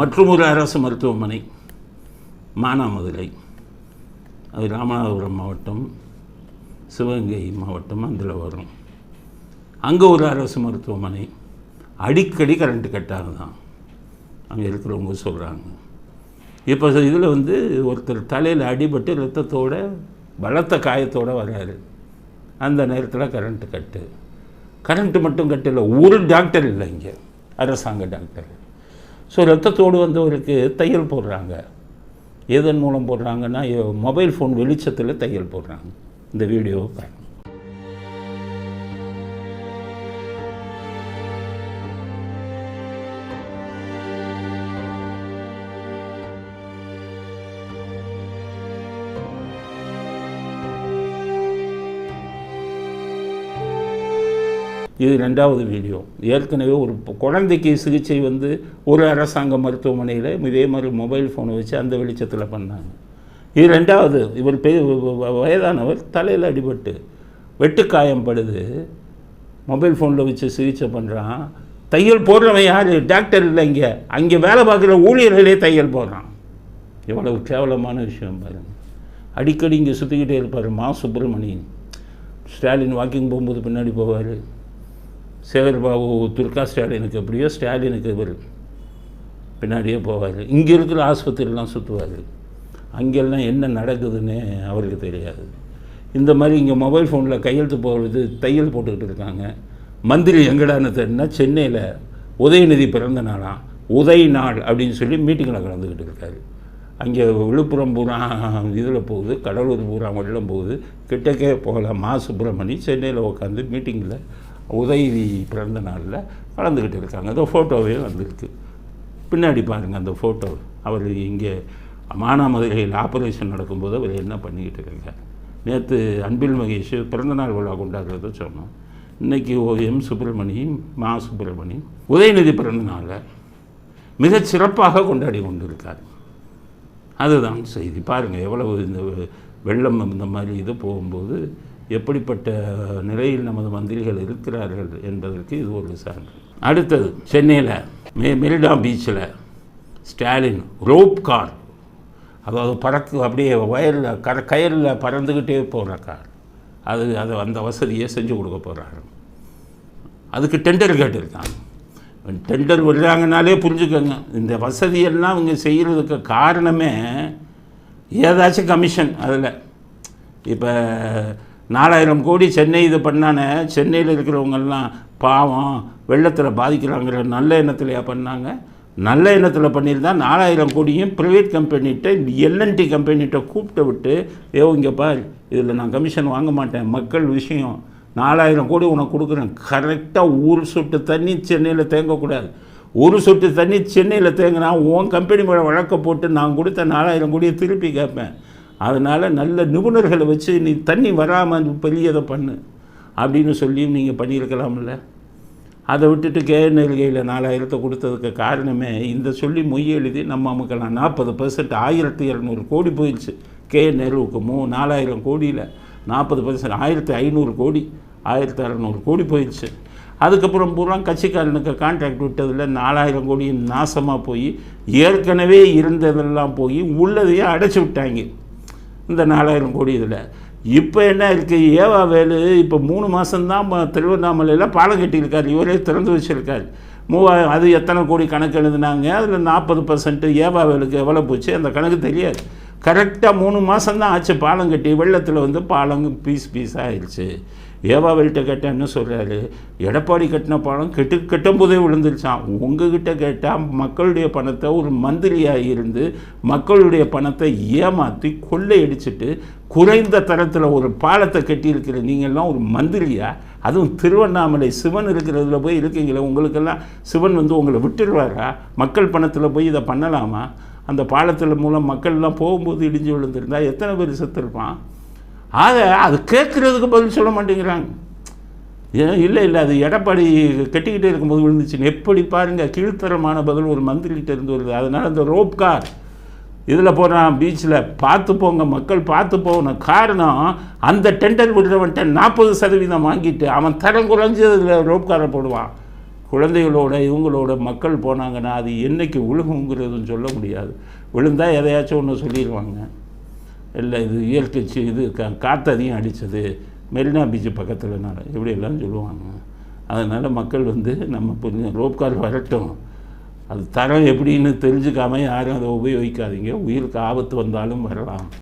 மற்றும் ஒரு அரசு மருத்துவமனை மானாமதுரை. அது ராமநாதபுரம் மாவட்டம் சிவகங்கை மாவட்டம் அதில் வரும் அங்கே ஒரு அரசு மருத்துவமனை. அடிக்கடி கரண்ட்டு கட்டாக தான் அங்கே இருக்கிறவங்க சொல்கிறாங்க இப்போ இதில் வந்து ஒருத்தர் தலையில் அடிபட்டு ரத்தத்தோட பலத்த காயத்தோடு வராரு. அந்த நேரத்தில் கரண்ட்டு கட்டு. கரண்ட்டு மட்டும் கட்டில். ஒரு டாக்டர் இல்லை இங்கே. அரசாங்க டாக்டர். ஸோ ரத்தத்தோடு வந்தவருக்கு தையல் போடுறாங்க. எதன் மூலம் போடுறாங்கன்னா மொபைல் ஃபோன் வெளிச்சத்தில் தையல் போடுறாங்க. இந்த வீடியோவை பாருங்க. இது ரெண்டாவது வீடியோ. ஏற்கனவே ஒரு குழந்தைக்கு சிகிச்சை வந்து ஒரு அரசாங்க மருத்துவமனையில் இதே மாதிரி மொபைல் ஃபோனை வச்சு அந்த வெளிச்சத்தில் பண்ணாங்க. இது ரெண்டாவது இவர் பெ வ- வயதானவர் தலையில் அடிபட்டு வெட்டுக்காயம் படுது. மொபைல் ஃபோனில் வச்சு சிகிச்சை பண்ணுறான் தையல் போடுறவன் யார்? டாக்டர் இல்லை இங்கே. அங்கே வேலை பார்க்குற ஊழியர்களே தையல் போடுறான். எவ்வளவு கேவலமான விஷயம் பாருங்க. அடிக்கடி இங்கே சுற்றிக்கிட்டே இருப்பார் மா சுப்பிரமணியன். ஸ்டாலின் வாக்கிங் போகும்போது பின்னாடி போவார். சேகர்பாபு துர்கா ஸ்டாலினுக்கு எப்படியோ ஸ்டாலினுக்கு இவர் பின்னாடியே போவார். இங்கே இருக்கிற ஆஸ்பத்திரிலாம் சுற்றுவார் அங்கெல்லாம் என்ன நடக்குதுன்னு அவருக்கு தெரியாது. இந்த மாதிரி இங்கே மொபைல் ஃபோனில் கையெழுத்து போடுறது தையல் போட்டுக்கிட்டு இருக்காங்க. மந்திரி எங்கடான்னு தெரியுன்னா சென்னையில் உதயநிதி பிறந்த நாளாம் உதய நாள் அப்படின்னு சொல்லி மீட்டிங்கில் கலந்துக்கிட்டு இருக்காரு. அங்கே விழுப்புரம் பூரா இதில் போகுது கடலூர் பூரா வெள்ளம் போகுது. கிட்டக்கே போகல மா சுப்பிரமணி சென்னையில் உட்காந்து மீட்டிங்கில் உதயநிதி பிறந்த நாளில் கலந்துக்கிட்டு இருக்காங்க. அந்த ஃபோட்டோவே வந்திருக்கு. பின்னாடி பாருங்கள் அந்த ஃபோட்டோ அவர் இங்கே மானாமதுரையில் ஆப்ரேஷன் நடக்கும்போது அவர் என்ன பண்ணிக்கிட்டு இருக்கார் நேற்று அன்பில் மகேஷ் பிறந்தநாள் விழா கொண்டாடுறத சொன்னோம். இன்றைக்கி ஓ எம் சுப்பிரமணியும் மா சுப்பிரமணியும் உதயநிதி பிறந்தநாளை மிகச் சிறப்பாக கொண்டாடி கொண்டிருக்கார். அதுதான் செய்தி. பாருங்கள் எவ்வளவு இந்த வெள்ளம் இந்த மாதிரி இது போகும்போது எப்படிப்பட்ட நிலையில் நமது மந்திரிகள் இருக்கிறார்கள் என்பதற்கு இது ஒரு சான்று அடுத்தது சென்னையில் மெ மெரிடா பீச்சில் ஸ்டாலின் ரோப் கார் அதாவது பறக்கு அப்படியே வயலில் கர கயலில் பறந்துக்கிட்டே போகிற கார். அது அது அந்த வசதியை செஞ்சு கொடுக்க போகிறாரு அதுக்கு டெண்டர் கேட்டிருக்காங்க. டெண்டர் விடுறாங்கனாலே புரிஞ்சுக்கோங்க. இந்த வசதியெல்லாம் இவங்க செய்கிறதுக்கு காரணமே ஏதாச்சும் கமிஷன் அதில். இப்போ நாலாயிரம் கோடி சென்னை இது பண்ணானே சென்னையில் இருக்கிறவங்கெல்லாம் பாவம் வெள்ளத்தில் பாதிக்கிறாங்கிற நல்ல எண்ணத்துலையா பண்ணாங்க? நல்ல எண்ணத்தில் பண்ணியிருந்தால் நாலாயிரம் கோடியும் ப்ரைவேட் கம்பெனிகிட்ட எல்என்டி கம்பெனிகிட்ட கூப்பிட்டு விட்டு ஏ இங்கே பார் இதில் நான் கமிஷன் வாங்க மாட்டேன் மக்கள் விஷயம். நாலாயிரம் கோடி உனக்கு கொடுக்குறேன். கரெக்டாக ஒரு சொட்டு தண்ணி சென்னையில் தேங்கக்கூடாது. ஒரு சொட்டு தண்ணி சென்னையில் தேங்கினா உன் கம்பெனி மேலே வழக்க போட்டு நான் கொடுத்த நாலாயிரம் கோடியை திருப்பி கேட்பேன். அதனால் நல்ல நிபுணர்களை வச்சு நீ தண்ணி வராமல் பெரியதை பண்ணு அப்படின்னு சொல்லியும் நீங்கள் பண்ணியிருக்கலாம்ல. அதை விட்டுட்டு கேஎன்எல்கையில் நாலாயிரத்தை கொடுத்ததுக்கு காரணமே இந்த சொல்லி மொய் எழுதி நம்ம அமுக்கலாம். நாற்பது பர்சன்ட் ஆயிரத்தி இரநூறு கோடி போயிடுச்சு. கேஎன்எல்வுக்கு மூ நாலாயிரம் கோடியில் நாற்பது பர்சன்ட் ஆயிரத்தி ஐநூறு கோடி ஆயிரத்தி அறநூறு கோடி போயிடுச்சு. அதுக்கப்புறம் பூரா கட்சிக்காரனுக்கு கான்ட்ராக்ட் விட்டதில் நாலாயிரம் கோடி நாசமாக போய் ஏற்கனவே இருந்ததெல்லாம் போய் உள்ளதையே அடைச்சி விட்டாங்க. இந்த நாலாயிரம் கோடி இதில். இப்போ என்ன இருக்குது ஏவா வேலு இப்போ மூணு மாதம்தான் திருவண்ணாமலையில் பாலம் கட்டியிருக்கார். இவரே திறந்து வச்சுருக்கார். மூவாயிரம் அது எத்தனை கோடி கணக்கு எழுதுனாங்க? அதில் நாற்பது பர்சன்ட்டு ஏவா வேலுக்கு எவ்வளோ போச்சு? அந்த கணக்கு தெரியாது. கரெக்டாக மூணு மாதம்தான் ஆச்சு பாலம் கட்டி. வெள்ளத்தில் வந்து பாலம் பீஸ் பீஸாக ஆயிடுச்சு. ஏவாவெல்கிட்ட கேட்டால் என்ன சொல்கிறாரு எடப்பாடி கட்டின பணம் கெட்டு கெட்டும்போதே விழுந்துருச்சான் உங்ககிட்ட கேட்டால் மக்களுடைய பணத்தை ஒரு மந்திரியாக இருந்து மக்களுடைய பணத்தை ஏமாற்றி கொள்ளையடிச்சிட்டு குறைந்த தரத்தில் ஒரு பாலத்தை கட்டியிருக்கிற நீங்கள்லாம் ஒரு மந்திரியா? அதுவும் திருவண்ணாமலை சிவன் இருக்கிறதுல போய் இருக்கீங்களே உங்களுக்கெல்லாம் சிவன் வந்து உங்களை விட்டுருவாரா? மக்கள் பணத்தில் போய் இதை பண்ணலாமா? அந்த பாலத்தில் மூலம் மக்கள்லாம் போகும்போது இடிஞ்சு விழுந்திருந்தா எத்தனை பேர் செத்துருப்பான்? ஆக அது கேட்குறதுக்கு பதில் சொல்ல மாட்டேங்கிறாங்க. ஏன் இல்லை இல்லை அது எடப்பாடி கட்டிக்கிட்டே இருக்கும்போது விழுந்துச்சுன்னு எப்படி பாருங்கள் கீழ்த்தரமான பதில் ஒரு மந்திரிகிட்ட இருந்து வருது. அதனால் அந்த ரோப் கார் இதில் போகிறான் பீச்சில் பார்த்து போங்க மக்கள் பார்த்து போகணும் காரணம் அந்த டெண்டர் விடுறவன்ட்ட நாற்பது சதவீதம் வாங்கிட்டு அவன் தரம் குறைஞ்சி அதில் ரோப் காரை போடுவான். குழந்தைகளோட இவங்களோட மக்கள் போனாங்கன்னா அது என்றைக்கு விழுகுங்கிறதுன்னு சொல்ல முடியாது. விழுந்தால் எதையாச்சும் ஒன்று சொல்லிடுவாங்க இல்லை இது இயற்கை இது க காற்று அதிகம் அடித்தது மெரினா பீச் பக்கத்துலனால இப்படியெல்லாம் சொல்லுவாங்க? அதனால் மக்கள் வந்து நம்ம இப்போ ரோப் கார் வரட்டும். அது தரம் எப்படின்னு தெரிஞ்சுக்காமல் யாரும் அதை உபயோகிக்காதீங்க. உயிருக்கு ஆபத்து வந்தாலும் வரலாம்.